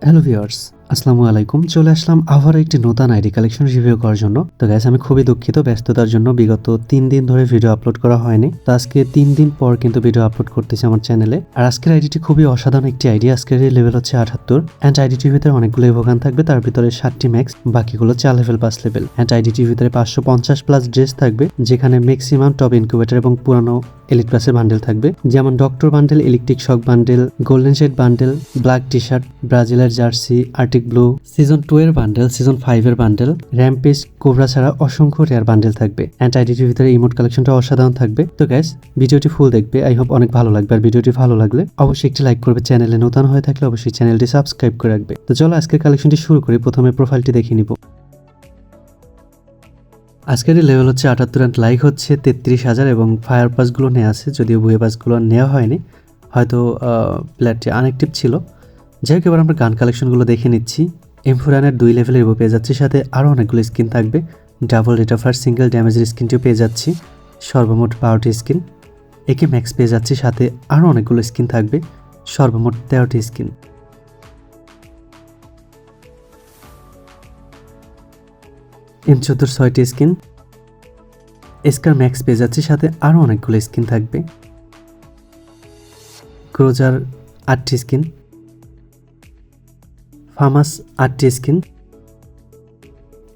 Hello viewers আসসালামু আলাইকুম। চলে আসলাম আবার একটি নতুন আইডি কালেকশন রিভিউ করার জন্য। তো গ্যাস আমি খুবই দুঃখিত, ব্যস্ততার জন্য বিগত তিন দিন ধরে ভিডিও আপলোড করা হয়নি। তো আজকে তিন দিন পর কিন্তু ভিডিও আপলোড করতেছি আমার চ্যানেলে আর আজকের আইডিটি খুবই অসাধারণ একটি আইডি আজকের লেভেল হচ্ছে আঠাত্তর অ্যান্ড আইডিটির ভিতরে অনেকগুলো ইভোগান থাকবে, তার ভিতরে সাতটি ম্যাক্স বাকিগুলো চার লেভেল পাঁচ লেভেল অ্যান্ড আইডিটির ভিতরে পাঁচশো পঞ্চাশ প্লাস ড্রেস থাকবে, যেখানে ম্যাক্সিমাম টপ ইনকিউবেটর এবং পুরানো এলিট ক্লাসের বান্ডেল থাকবে। যেমন doctor bundle electric shock bundle golden shade bundle black T shirt ব্রাজিলের jersey arctic blue season two এর বান্ডেল সিজন ফাইভ এর বান্ডেল র্যাম্পেজ কোবরা ছাড়া অসংখ্য রেয়ার বান্ডেল থাকবে। অ্যান্ড আইডিটির ভিতরে ইমোট কালেকশনটা অসাধারণ থাকবে। তো গ্যাস ভিডিওটি ফুল দেখবে। আই হোপ অনেক ভালো লাগবে। আর ভিডিওটি ভালো লাগলে অবশ্যই একটি লাইক করবে। চ্যানেলে নতুন হয়ে থাকলে অবশ্যই চ্যানেলটি সাবস্ক্রাইব করে রাখবে। তো চলো আজকের কালেকশনটি শুরু করি। প্রথমে প্রোফাইলটি দেখে নিব। আজকের লেভেল হচ্ছে আটাত্তর অ্যান্ড লাইক হচ্ছে তেত্রিশ হাজার এবং ফায়ার পাসগুলো নেওয়া আছে। যদিও বুয়ে পাসগুলো নেওয়া হয়নি। হয়তো প্লেয়ারটি আনএক্টিভ ছিল। যাই হোক, এবার আমরা গান কালেকশনগুলো দেখে নিচ্ছি। এমফোরানের দুই লেভেলের পেয়ে যাচ্ছি, সাথে আরও অনেকগুলো স্কিন থাকবে। ডাবল রেট অফ সিঙ্গেল ড্যামেজের স্কিনটিও পেয়ে যাচ্ছি। সর্বমোট বারোটি স্কিন একে ম্যাক্স পেয়ে যাচ্ছি, সাথে আরও অনেকগুলো স্কিন থাকবে। সর্বমোট তেরোটি স্কিন এম চোদ্দোর ছয়টি স্কিন এসকার ম্যাক্স পেয়ে যাচ্ছে, সাথে আরও অনেকগুলো স্কিন থাকবে। ক্রোজার আটটি স্কিন ফার্মাস আটটি স্কিন।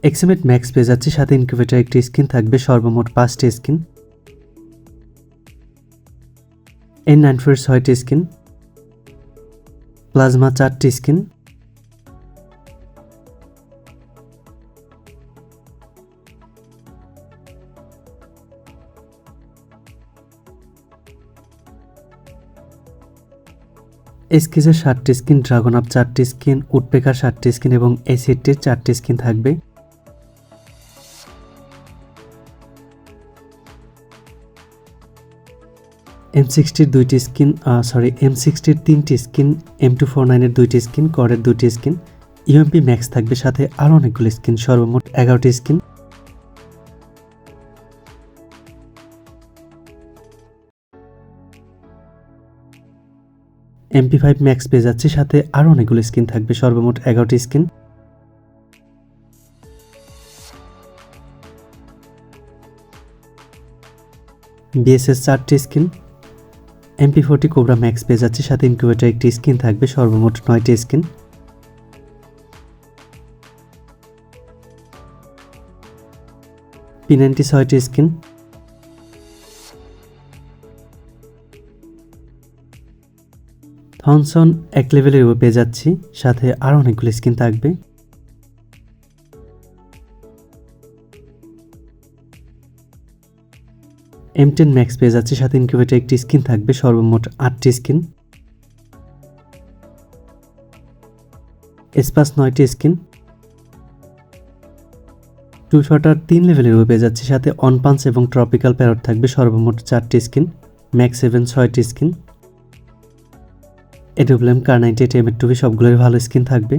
এক্সিমেট ম্যাক্স পেয়ে যাচ্ছে, সাথে ইনকিউবেটার একটি স্কিন থাকবে, সর্বমোট পাঁচটি স্কিন। এন নাইন ফোর ছয়টি স্কিন। প্লাজমা চারটি স্কিন। এসকিজের ষাটটি স্কিন, ড্রাগন আপ চারটি স্কিন, উডপেকার ষাটটি স্কিন এবং এসিডটির চারটি স্কিন থাকবে। এম সিক্সটির দুইটি স্কিন সরি এম সিক্সটির তিনটি স্কিন, এম টু ফোর নাইনের দুইটি স্কিন, করের দুইটি স্কিন, ইউএমপি ম্যাক্স থাকবে সাথে আরও অনেকগুলো স্কিন, সর্বমোট এগারোটি স্কিন। এমপি ফাইভ ম্যাক্স পেয়ে যাচ্ছে, সাথে আরও অনেকগুলো স্কিন থাকবে, সর্বমোট এগারোটি স্কিন। বিএসএস চারটি skin. MP forty cobra max পেয়ে যাচ্ছে, সাথে ইনকিউবেটার একটি স্কিন থাকবে, সর্বমোট নয়টি স্কিন। পি নাইনটি ছয়টি স্কিন। থনসন এক লেভেলের উপর পেয়ে যাচ্ছি, সাথে আরও অনেকগুলো স্কিন থাকবে। এম টেন ম্যাক্স পেয়ে যাচ্ছে, সাথে ইনকিউবেটার একটি স্কিন থাকবে, সর্বমোট আটটি স্কিন এসপাস নয়টি স্কিন টু শটার তিন লেভেলের উপর পেয়ে যাচ্ছে, সাথে অন পাঞ্চ এবং ট্রপিক্যাল প্যারট থাকবে, সর্বমোট চারটি স্কিন ম্যাক্স সেভেন ছয়টি AWM car ninety eight M টুবি সবগুলোর ভালো স্কিন থাকবে।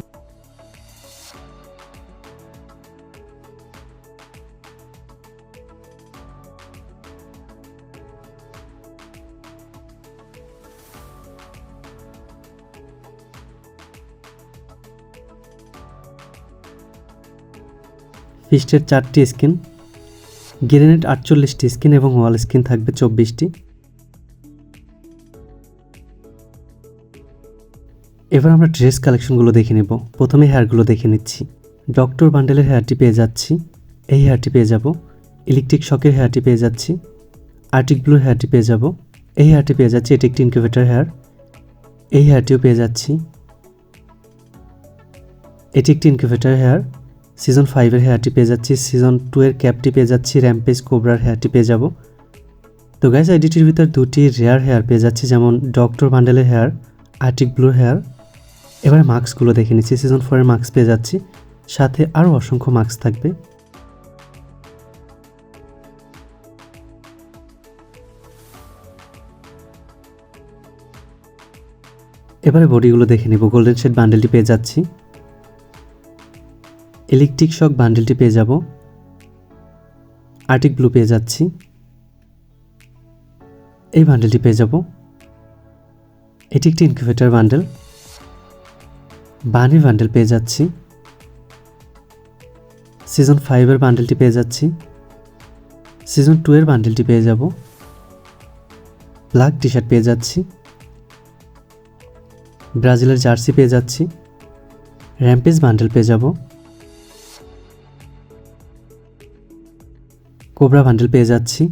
ফিস্টের চারটি স্কিন গ্রেনেড আটচল্লিশটি স্কিন এবং ওয়াল স্কিন থাকবে চব্বিশটি। এবার আমরা ড্রেস কালেকশনগুলো দেখে নেব। প্রথমে হেয়ারগুলো দেখে নিচ্ছি। ডক্টর বান্ডেলের হেয়ারটি পেয়ে যাচ্ছি। এই হেয়ারটি পেয়ে যাব। ইলেকট্রিক শকের হেয়ারটি পেয়ে যাচ্ছি। আর্টিক ব্লুর হেয়ারটি পেয়ে যাব। এই হেয়ারটি পেয়ে যাচ্ছি, এটি একটি ইনকিউবেটার হেয়ার এই হেয়ারটিও পেয়ে যাচ্ছি। এটি একটি ইনকিউবেটার হেয়ার সিজন ফাইভের হেয়ারটি পেয়ে যাচ্ছি। সিজন টু এর ক্যাপটি পেয়ে যাচ্ছি। র্যাম্পেজ কোবরার হেয়ারটি পেয়ে যাব। তো গ্যাস আইডিটির ভিতর দুটি রেয়ার হেয়ার পেয়ে যাচ্ছি, যেমন ডক্টর বান্ডেলের হেয়ার আর্টিক ব্লুর হেয়ার এবারে মার্কসগুলো দেখে নিচ্ছি। সিজন ফোরের মার্কস পেয়ে যাচ্ছি। সাথে আরও অসংখ্য মার্কস থাকবে। এবারে বডিগুলো দেখে নিব। গোল্ডেন শেড বান্ডেলটি পেয়ে যাচ্ছি। ইলেকট্রিক শক বান্ডেলটি পেয়ে যাব। আর্টিক ব্লু পেয়ে যাচ্ছি। এই বান্ডেলটি পেয়ে যাব। এটি একটি ইনকিউবেটার বান্ডেল বানি বান্ডেল পেয়ে যাচ্ছি। সিজন ফাইভের বান্ডেলটি পেয়ে যাচ্ছি। সিজন টু এর বান্ডেলটি পেয়ে যাব। ব্ল্যাক টি শার্ট পেয়ে যাচ্ছি। ব্রাজিলের জার্সি পেয়ে যাচ্ছি। র্যাম্পেজ বান্ডেল পেয়ে যাব। কোবরা বান্ডেল পেয়ে যাচ্ছি।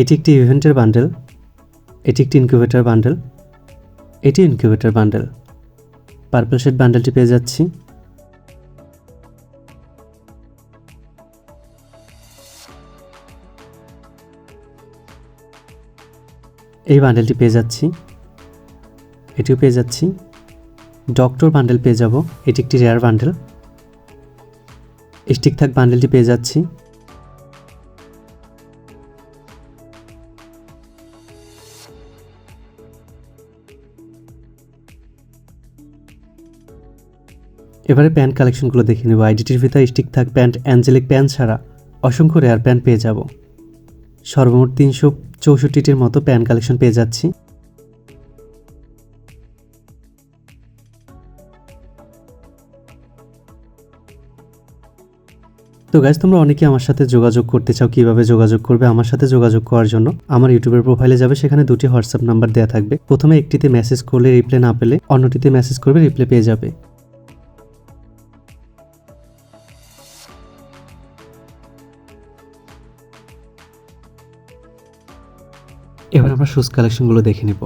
এটি একটি ইভেন্টের বান্ডেল। এটি একটি ইনকিউবেটর বান্ডেল। এটি ইনকিউবেটর বান্ডেল। পার্পল শেড বান্ডেলটি পেয়ে যাচ্ছি। এই বান্ডেলটি পেয়ে যাচ্ছি। এটিও পেয়ে যাচ্ছি। ডক্টর বান্ডেল পেয়ে যাব। এটি একটি রেয়ার বান্ডেল। স্টিক থাক বান্ডেলটি পেয়ে যাচ্ছি। এবারে প্যান্ট কালেকশনগুলো দেখে নেব। আইডিটির ভিতরে স্টিক থাক, প্যান্ট অ্যাঞ্জেলিক প্যান্ট ছাড়া অসংখ্য রেয়ার প্যান্ট পেয়ে যাব। সর্বমোট তিনশো চৌষট্টিটির মতো প্যান্ট কালেকশন পেয়ে যাচ্ছি। তো গাইজ তোমরা অনেকে আমার সাথে যোগাযোগ করতে চাও, কীভাবে যোগাযোগ করবে আমার সাথে যোগাযোগ করার জন্য, আমার ইউটিউবের প্রোফাইলে যাবে, সেখানে দুটি হোয়াটসঅ্যাপ নাম্বার দেওয়া থাকবে। প্রথমে একটিতে মেসেজ করলে রিপ্লাই না পেলে অন্যটিতে মেসেজ করবে রিপ্লাই পেয়ে যাবে। আমরা শুজ কালেকশনগুলো দেখে নেব।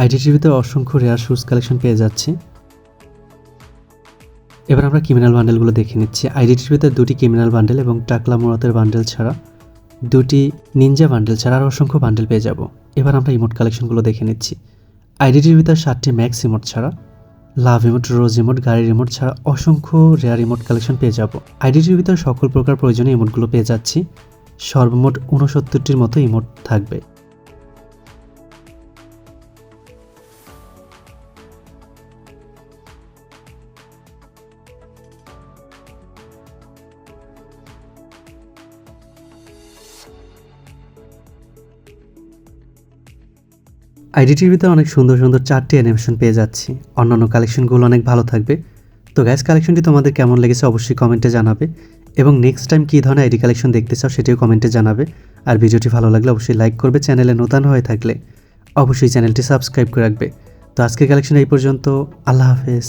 আইডি টিভিতে অসংখ্য রেয়ার শুজ কালেকশন পেয়ে যাচ্ছি। এবার আমরা ক্রিমিনাল বান্ডেলগুলো দেখে নিচ্ছি। আইডি টিভিতে দুটি ক্রিমিনাল বান্ডেল এবং টাকলা মোরাতের বান্ডেল ছাড়া দুটি নিনজা বান্ডেল ছাড়া আর অসংখ্য বান্ডেল পেয়ে যাব। এবার আমরা ইমোট কালেকশনগুলো দেখে নিচ্ছি। আইডি টিভিতে সাতটি ম্যাক্স ইমোট ছাড়া লাভ ইমোট রোজ ইমোট গাড়ির ইমোট ছাড়া অসংখ্য রেয়ার ইমোট কালেকশন পেয়ে যাব। আইডি টিভিতে সকল প্রকার প্রয়োজনীয় ইমোটগুলো পেয়ে যাচ্ছি। সর্বমোট উনসত্তরটির মতো ইমোট থাকবে। আইডি টিভিতে অনেক সুন্দর সুন্দর চারটি অ্যানিমেশন পেয়ে যাচ্ছি। অন্যান্য কালেকশনগুলো অনেক ভালো থাকবে। তো গ্যাস কালেকশনটি তোমাদের কেমন লেগেছে অবশ্যই কমেন্টে জানাবে। এবং নেক্সট টাইম কী ধরনের আইডি কালেকশন দেখতে চাও সেটিও কমেন্টে জানাবে। আর ভিডিওটি ভালো লাগলে অবশ্যই লাইক করবে চ্যানেলে নতুন হয়ে থাকলে। অবশ্যই চ্যানেলটি সাবস্ক্রাইব করে রাখবে। তো আজকের কালেকশন এই পর্যন্ত। আল্লাহ হাফেজ।